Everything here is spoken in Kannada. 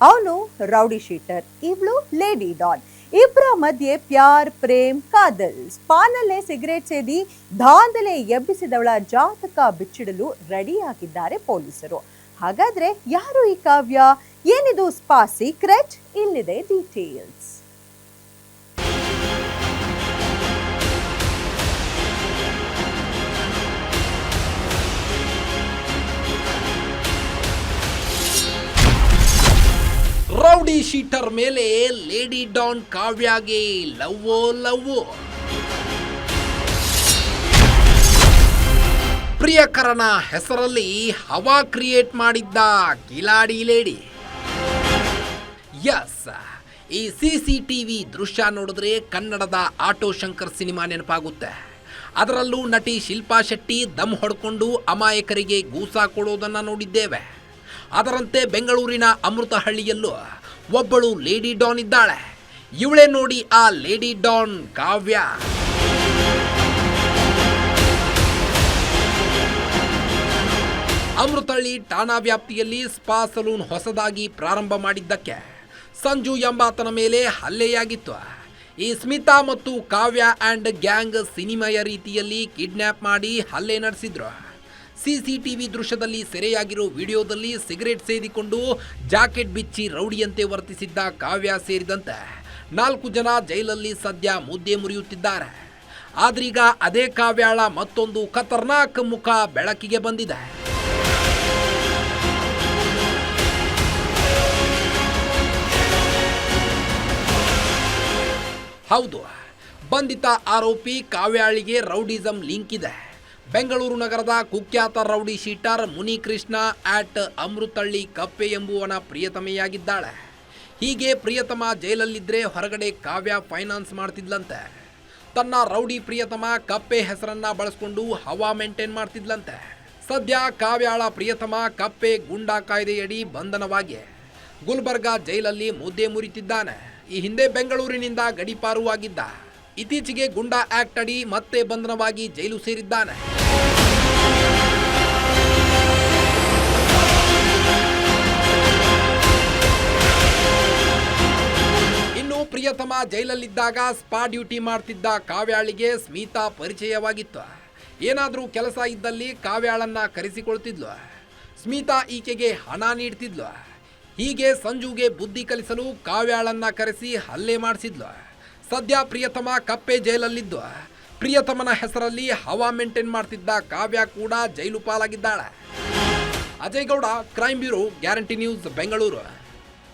ಅವನು ರೌಡಿ ಶೀಟರ್, ಇವಳು ಲೇಡಿ ಡಾನ್ ಇಬ್ಬರ ಮಧ್ಯೆ ಪ್ಯಾರ್, ಪ್ರೇಮ್, ಕಾದಲ್. ಸ್ಪಾನಲ್ಲೇ ಸಿಗರೇಟ್ ಸೇದಿ ಧಾಂದಲೆ ಎಬ್ಬಿಸಿದವಳ ಜಾತಕ ಬಿಚ್ಚಿಡಲು ರೆಡಿಯಾಗಿದ್ದಾರೆ ಪೊಲೀಸರು. ಹಾಗಾದ್ರೆ ಯಾರು ಈ ಕಾವ್ಯ? ಏನಿದು ಸ್ಪಾ ಸೀಕ್ರೆಟ್ ಇಲ್ಲಿದೆ ಡೀಟೇಲ್ಸ್ ರೌಡಿ ಶೀಟರ್ ಮೇಲೆ ಲೇಡಿ ಡಾನ್ ಕಾವ್ಯಾಗೆ ಲವ್ವೋ ಲವ್ ಪ್ರಿಯಕರನ ಹೆಸರಲ್ಲಿ ಹವಾ ಕ್ರಿಯೇಟ್ ಮಾಡಿದ್ದ ಕಿಲಾಡಿ ಲೇಡಿ ಎಸ್ ಈ ಸಿ ಸಿ ದೃಶ್ಯ ನೋಡಿದ್ರೆ ಕನ್ನಡದ ಆಟೋ ಶಂಕರ್ ಸಿನಿಮಾ ನೆನಪಾಗುತ್ತೆ. ಅದರಲ್ಲೂ ನಟಿ ಶಿಲ್ಪಾ ಶೆಟ್ಟಿ ದಮ್ ಹೊಡ್ಕೊಂಡು ಅಮಾಯಕರಿಗೆ ಗೂಸಾ ಕೊಡೋದನ್ನು ನೋಡಿದ್ದೇವೆ. ಅದರಂತೆ ಬೆಂಗಳೂರಿನ ಅಮೃತಹಳ್ಳಿಯಲ್ಲೂ ಒಬ್ಬಳು ಲೇಡಿ ಡಾನ್ ಇದ್ದಾಳೆ. ಇವಳೆ ನೋಡಿ ಆ ಲೇಡಿ ಡಾನ್ ಕಾವ್ಯ. ಅಮೃತಹಳ್ಳಿ ಠಾಣಾ ವ್ಯಾಪ್ತಿಯಲ್ಲಿ ಸ್ಪಾ ಸಲೂನ್ ಹೊಸದಾಗಿ ಪ್ರಾರಂಭ ಮಾಡಿದ್ದಕ್ಕೆ ಸಂಜು ಎಂಬಾತನ ಮೇಲೆ ಹಲ್ಲೆಯಾಗಿತ್ತು. ಈ ಸ್ಮಿತಾ ಮತ್ತು ಕಾವ್ಯ ಆ್ಯಂಡ್ ಗ್ಯಾಂಗ್ ಸಿನಿಮೆಯ ರೀತಿಯಲ್ಲಿ ಕಿಡ್ನ್ಯಾಪ್ ಮಾಡಿ ಹಲ್ಲೆ ನಡೆಸಿದ್ರು. ಸಿಸಿಟಿವಿ ದೃಶ್ಯದಲ್ಲಿ ಸೆರೆಯಾಗಿರೋ ವಿಡಿಯೋದಲ್ಲಿ ಸಿಗರೇಟ್ ಸೇದಿಕೊಂಡು ಜಾಕೆಟ್ ಬಿಚ್ಚಿ ರೌಡಿಯಂತೆ ವರ್ತಿಸಿದ್ದ ಕಾವ್ಯ ಸೇರಿದಂತೆ ನಾಲ್ಕು ಜನ ಜೈಲಲ್ಲಿ ಸದ್ಯ ಮುದ್ದೆ ಮುರಿಯುತ್ತಿದ್ದಾರೆ. ಆದ್ರೀಗ ಅದೇ ಕಾವ್ಯಾಳ ಮತ್ತೊಂದು ಖತರ್ನಾಕ್ ಮುಖ ಬೆಳಕಿಗೆ ಬಂದಿದೆ. ಹೌದು, ಬಂಧಿತ ಆರೋಪಿ ಕಾವ್ಯಾಳಿಗೆ ರೌಡಿಸಂ ಲಿಂಕ್ ಇದೆ. ಬೆಂಗಳೂರು ನಗರದ ಕುಖ್ಯಾತ ರೌಡಿ ಶೀಟರ್ ಮುನಿಕೃಷ್ಣ ಆಟ್ ಅಮೃತಳ್ಳಿ ಕಪ್ಪೆ ಎಂಬುವನ ಪ್ರಿಯತಮೆಯಾಗಿದ್ದಾಳೆ. ಹೀಗೆ ಪ್ರಿಯತಮ ಜೈಲಲ್ಲಿದ್ದರೆ ಹೊರಗಡೆ ಕಾವ್ಯ ಫೈನಾನ್ಸ್ ಮಾಡ್ತಿದ್ಲಂತೆ. ತನ್ನ ರೌಡಿ ಪ್ರಿಯತಮ ಕಪ್ಪೆ ಹೆಸರನ್ನ ಬಳಸ್ಕೊಂಡು ಹವಾ ಮೇಂಟೈನ್ ಮಾಡ್ತಿದ್ಲಂತೆ. ಸದ್ಯ ಕಾವ್ಯಾಳ ಪ್ರಿಯತಮ ಕಪ್ಪೆ ಗುಂಡಾ ಕಾಯ್ದೆಯಡಿ ಬಂಧನವಾಗಿ ಗುಲ್ಬರ್ಗಾ ಜೈಲಲ್ಲಿ ಮುದ್ದೆ ಮುರಿತಿದ್ದಾನೆ. ಈ ಹಿಂದೆ ಬೆಂಗಳೂರಿನಿಂದ ಗಡಿಪಾರುವಾಗಿದ್ದ ಇತ್ತೀಚೆಗೆ ಗುಂಡಾ ಆಕ್ಟ್ ಅಡಿ ಮತ್ತೆ ಬಂಧನವಾಗಿ ಜೈಲು ಸೇರಿದ್ದಾನೆ. ಪ್ರಿಯತಮ ಜೈಲಲ್ಲಿದ್ದಾಗ ಸ್ಪಾ ಡ್ಯೂಟಿ ಮಾಡ್ತಿದ್ದ ಕಾವ್ಯಾಳಿಗೆ ಸ್ಮಿತಾ ಪರಿಚಯವಾಗಿತ್ತು. ಏನಾದರೂ ಕೆಲಸ ಇದ್ದಲ್ಲಿ ಕಾವ್ಯಾಳನ್ನ ಕರೆಸಿಕೊಳ್ತಿದ್ಲು. ಸ್ಮಿತಾ ಈಕೆಗೆ ಹಣ ನೀಡ್ತಿದ್ಲು. ಹೀಗೆ ಸಂಜುಗೆ ಬುದ್ಧಿ ಕಲಿಸಲು ಕಾವ್ಯಾಳನ್ನ ಕರೆಸಿ ಹಲ್ಲೆ ಮಾಡಿಸಿದ್ಲು. ಸದ್ಯ ಪ್ರಿಯತಮ ಕಪ್ಪೆ ಜೈಲಲ್ಲಿದ್ದು. ಪ್ರಿಯತಮನ ಹೆಸರಲ್ಲಿ ಹವಾ ಮೇಂಟೈನ್ ಮಾಡ್ತಿದ್ದ ಕಾವ್ಯ ಕೂಡ jail ಪಾಲಾಗಿದ್ದಾಳೆ. Ajay Gowda crime bureau, guarantee news, Bengaluru.